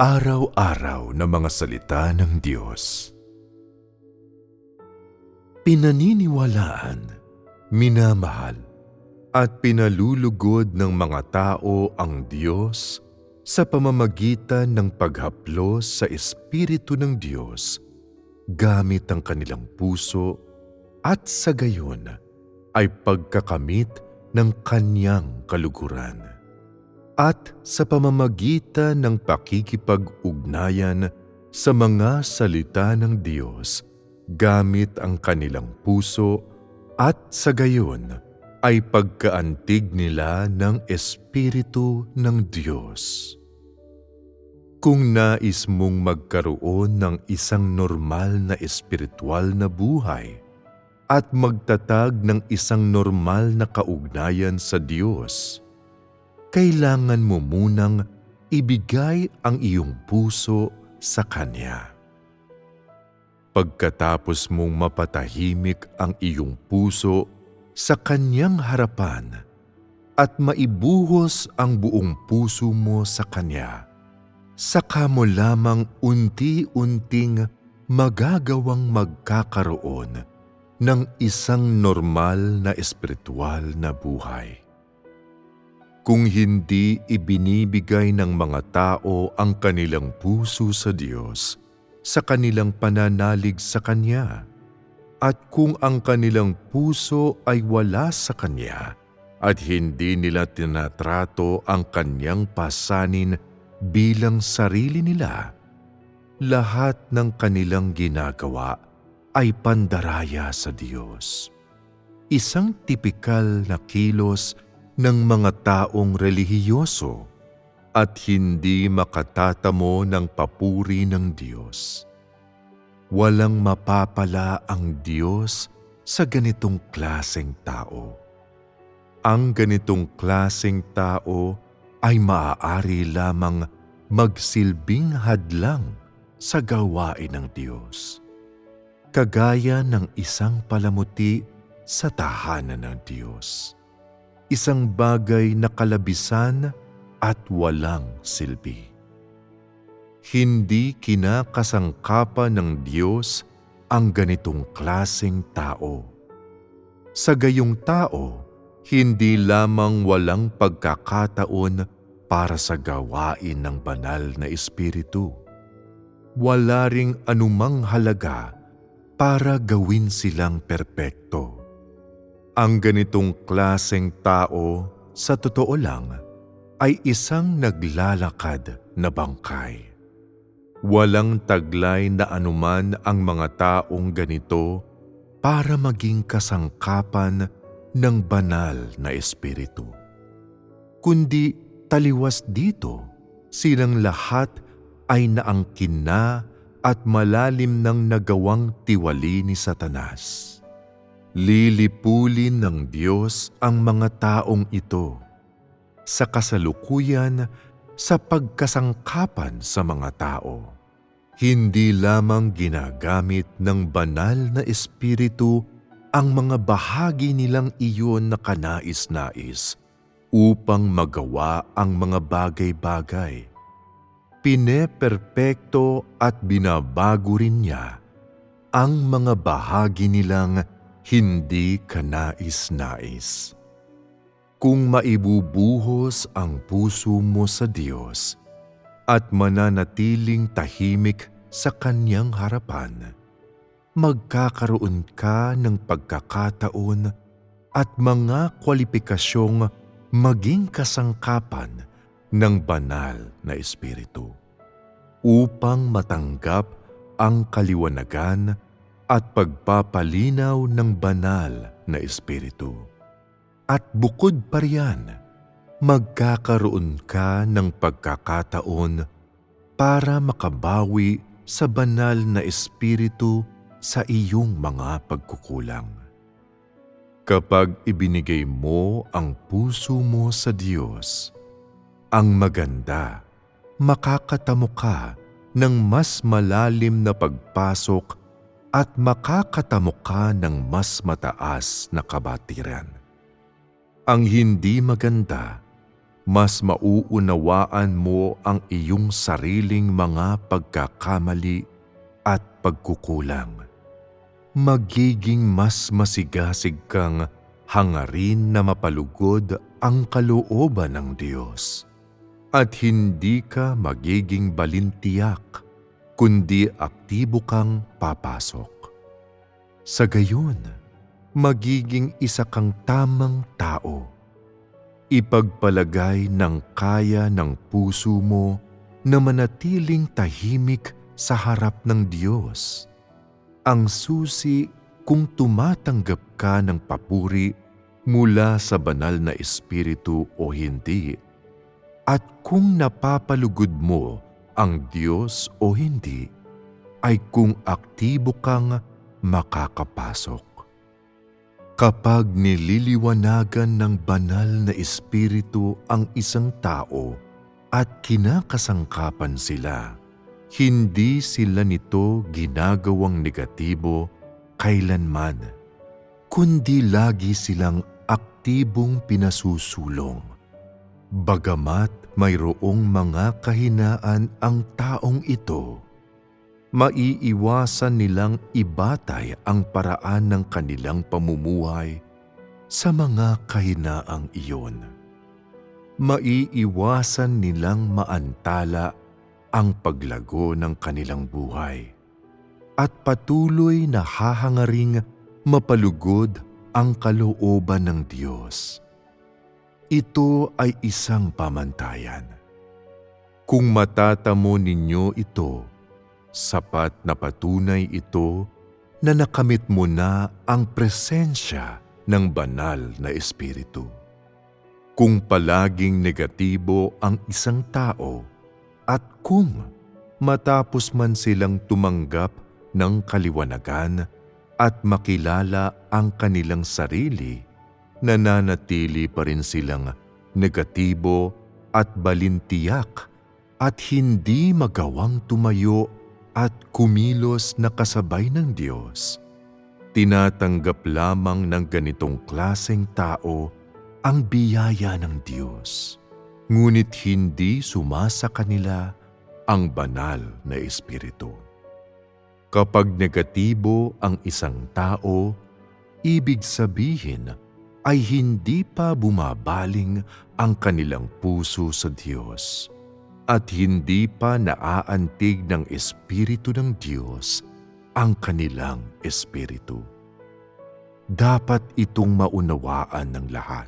Araw-araw na mga salita ng Diyos. Pinaniniwalaan, minamahal, at pinalulugod ng mga tao ang Diyos sa pamamagitan ng paghaplos sa Espiritu ng Diyos gamit ang kanilang puso at sa gayon ay pagkakamit ng kanyang kaluguran. At sa pamamagitan ng pakikipag-ugnayan sa mga salita ng Diyos gamit ang kanilang puso at sa gayon ay pagkaantig nila ng Espiritu ng Diyos. Kung nais mong magkaroon ng isang normal na espiritual na buhay at magtatag ng isang normal na kaugnayan sa Diyos, kailangan mo munang ibigay ang iyong puso sa Kanya. Pagkatapos mong mapatahimik ang iyong puso sa Kanyang harapan at maibuhos ang buong puso mo sa Kanya, saka mo lamang unti-unting magagawang magkakaroon ng isang normal na espiritual na buhay. Kung hindi ibinibigay ng mga tao ang kanilang puso sa Diyos sa kanilang pananalig sa Kanya, at kung ang kanilang puso ay wala sa Kanya at hindi nila tinatrato ang Kanyang pasanin bilang sarili nila, lahat ng kanilang ginagawa ay pandaraya sa Diyos. Isang tipikal na kilos ng mga taong relihiyoso at hindi makatatamo ng papuri ng Diyos. Walang mapapala ang Diyos sa ganitong klaseng tao. Ang ganitong klaseng tao ay maaari lamang magsilbing hadlang sa gawain ng Diyos. Kagaya ng isang palamuti sa tahanan ng Diyos. Isang bagay na kalabisan at walang silbi. Hindi kinakasangkapan ng Diyos ang ganitong klaseng tao. Sa gayong tao, hindi lamang walang pagkakataon para sa gawain ng banal na espiritu. Wala ring anumang halaga para gawin silang perpekto. Ang ganitong klaseng tao, sa totoo lang, ay isang naglalakad na bangkay. Walang taglay na anuman ang mga taong ganito para maging kasangkapan ng banal na espiritu. Kundi taliwas dito, silang lahat ay naangkin na at malalim ng nagawang tiwali ni Satanas. Lilipulin ng Diyos ang mga taong ito sa kasalukuyan sa pagkasangkapan sa mga tao. Hindi lamang ginagamit ng banal na espiritu ang mga bahagi nilang iyon na kanais-nais upang magawa ang mga bagay-bagay. Pineperpekto at binabago rin niya ang mga bahagi nilang hindi kanais-nais. Kung maibubuhos ang puso mo sa Diyos at mananatiling tahimik sa Kanyang harapan, magkakaroon ka ng pagkakataon at mga kwalipikasyong maging kasangkapan ng banal na Espiritu upang matanggap ang kaliwanagan at pagpapalinaw ng banal na Espiritu. At bukod pa riyan, magkakaroon ka ng pagkakataon para makabawi sa banal na Espiritu sa iyong mga pagkukulang. Kapag ibinigay mo ang puso mo sa Diyos, ang maganda, makakatamo ka ng mas malalim na pagpasok at makakatamo ka ng mas mataas na kabatiran. Ang hindi maganda, mas mauunawaan mo ang iyong sariling mga pagkakamali at pagkukulang. Magiging mas masigasig kang hangarin na mapalugod ang kalooban ng Diyos. At hindi ka magiging balintiyak, kundi aktibo kang papasok. Sa gayon, magiging isa kang tamang tao. Ipagpalagay ng kaya ng puso mo na manatiling tahimik sa harap ng Diyos. Ang susi kung tumatanggap ka ng papuri mula sa banal na espiritu o hindi, at kung napapalugod mo ang Diyos o hindi, ay kung aktibo kang makakapasok. Kapag nililiwanagan ng banal na espiritu ang isang tao at kinakasangkapan sila, hindi sila nito ginagawang negatibo kailanman, kundi lagi silang aktibong pinasusulong. Bagamat mayroong mga kahinaan ang taong ito, maiiwasan nilang ibatay ang paraan ng kanilang pamumuhay sa mga kahinaang iyon. Maiiwasan nilang maantala ang paglago ng kanilang buhay at patuloy na hahangaring mapalugod ang kalooban ng Diyos. Ito ay isang pamantayan. Kung matatamo ninyo ito, sapat na patunay ito na nakamit mo na ang presensya ng banal na espiritu. Kung palaging negatibo ang isang tao at kung matapos man silang tumanggap ng kaliwanagan at makilala ang kanilang sarili, nananatili pa rin silang negatibo at balintiyak at hindi magawang tumayo at kumilos na kasabay ng Diyos. Tinatanggap lamang ng ganitong klaseng tao ang biyaya ng Diyos, ngunit hindi sumasa kanila ang banal na Espiritu. Kapag negatibo ang isang tao, ibig sabihin ay hindi pa bumabaling ang kanilang puso sa Diyos at hindi pa naaantig ng Espiritu ng Diyos ang kanilang espiritu. Dapat itong maunawaan ng lahat.